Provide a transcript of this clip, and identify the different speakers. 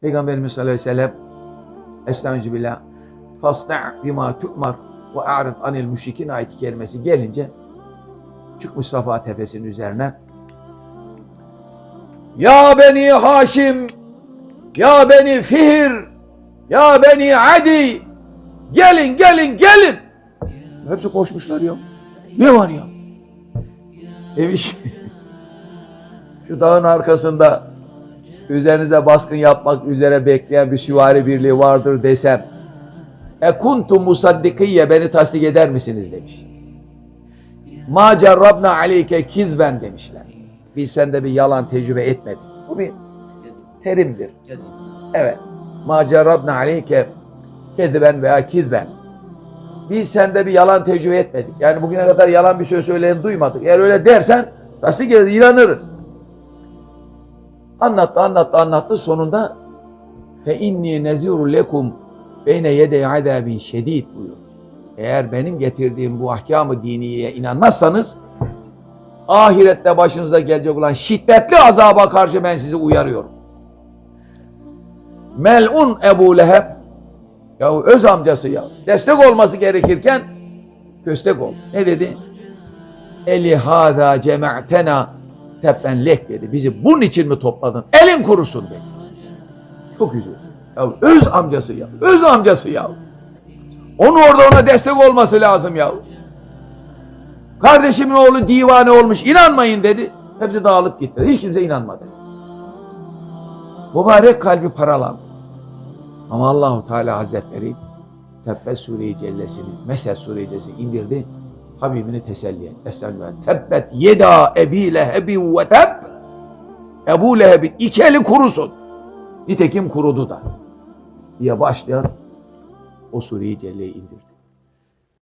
Speaker 1: Peygamberimiz sallallahu aleyhi ve sellem Estaizu billah Fasna' bima tu'mar ve a'rid anil müşrikin ayet-i gelince çıkmış Safa tepesinin üzerine Ya beni Haşim Ya beni Fihr Ya beni Adi Gelin gelin gelin Hepsi koşmuşlar ya. Ne var ya? Evi şu dağın arkasında üzerinize baskın yapmak üzere bekleyen bir süvari birliği vardır desem e kuntu musaddikiye beni tasdik eder misiniz demiş. Ma cerrabna aleyke kizben demişler. Biz sende bir yalan tecrübe etmedik. Bu bir terimdir. Evet. Ma cerrabna aleyke kediben veya kizben. Biz sende bir yalan tecrübe etmedik. Yani bugüne kadar yalan bir söz söyleyen duymadık. Eğer öyle dersen tasdik ederiz, inanırız. Anlattı, anlattı, anlattı. Sonunda fe inni neziru lekum beyne yedey azabin şedid buyurdu. Eğer benim getirdiğim bu ahkamı diniye inanmazsanız ahirette başınıza gelecek olan şiddetli azaba karşı ben sizi uyarıyorum. Mel'un Ebu Leheb ya öz amcası ya destek olması gerekirken köstek ol. Ne dedi? Eli hâzâ cema'tena tebben lek dedi. Bizi bunun için mi topladın? Elin kurusun dedi. Çok üzüldü. Ya öz amcası ya. Öz amcası ya. Onu orada ona destek olması lazım ya. Kardeşimin oğlu divane olmuş. inanmayın dedi. Hepsi dağılıp gitti. Hiç kimse inanmadı. Mübarek kalbi paralandı. Ama Allahu Teala Hazretleri Tebbet Sure-i Cellesini, Mesed Sure-i indirdi. Habibini teselli et. Estağfirullah. Tebbet yeda ebi lehebi ve teb. Ebu Leheb'in iki eli kurusun. Nitekim kurudu da. diye başlayan o Sure-i Celle'yi indirdi.